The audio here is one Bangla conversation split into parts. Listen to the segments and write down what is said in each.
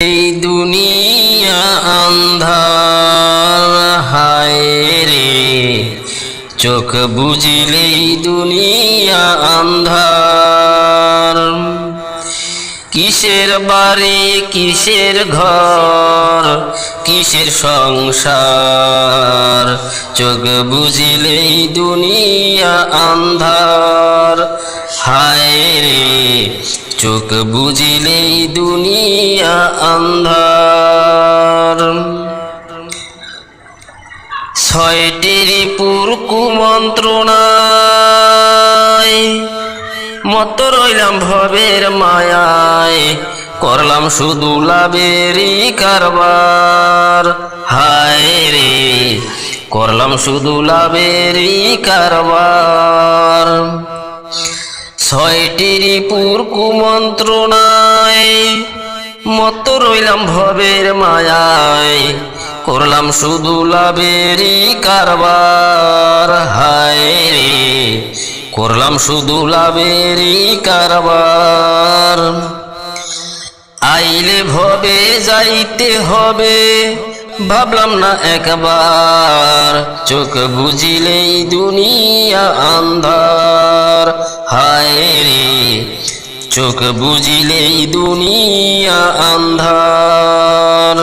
এই দুনিয়া আন্ধার, হায় রে। চোখ বুঝিলেই দুনিয়া আন্ধার। কিসের বাড়ি, কিসের ঘর, কিসের সংসার? চোখ বুঝিলেই দুনিয়া আন্ধার, হায় রে। চোখ বুঝিলেই দুনিয়া আন্ধার ছয়টির পুর কুমন্ত্রণায় মত রইলাম ভবের মায়ায়, করলাম শুধু লাভেরই কারবার। হায় রে, করলাম শুধু লাভেরই কারবার। ছয়টির পুর কুমন্ত্রণায় মত রইলাম ভবের মায়ায়, করলাম শুধু লাভেরই কারবার। হায় রে, করলাম শুধু লাভেরই কারবার। আইলে ভবে যাইতে হবে, ভাবলাম না একবার। চোখ বুঝিলেই দুনিয়া আন্ধার। চোখ বুঝিলেই দুনিয়া আন্ধার।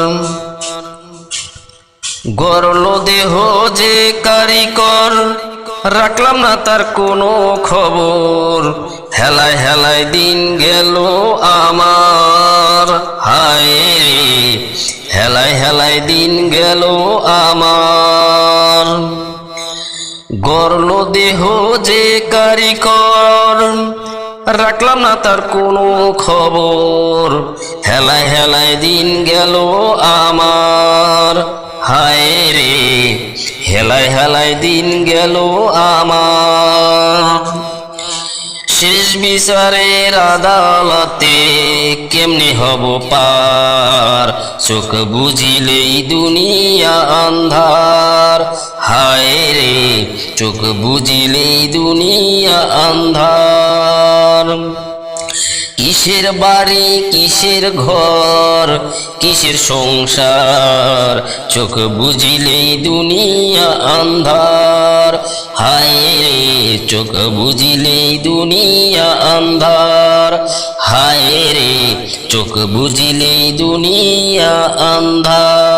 গরল দেহ যে কারিকর রাখলাম না তার কোনো খবর। হেলায় হেলায় দিন গেল আমার, হায়, হেলায় হেলায় দিন গেল আমার। গরল দেহ যে কারিকর রাখলাম না তার কোনো খবর। হেলায় হেলায় দিন গেল আমার। হায় রে, হেলায় হেলায় দিন গেল আমার। শেষ বিচারের আদালতে, কেমনে হব পার? চোখ বুঝিলেই দুনিয়া আন্ধার। হায় রে, চোখ বুঝিলেই দুনিয়া আন্ধার। কিসের বাড়ি, কিসের ঘর, কিসের সংসার? চোখ বুঝিলেই দুনিয়া আন্ধার। হায় রে চোখ বুঝিলে দুনিয়া আন্ধার হায় রে চোখ বুঝিলে দুনিয়া আন্ধার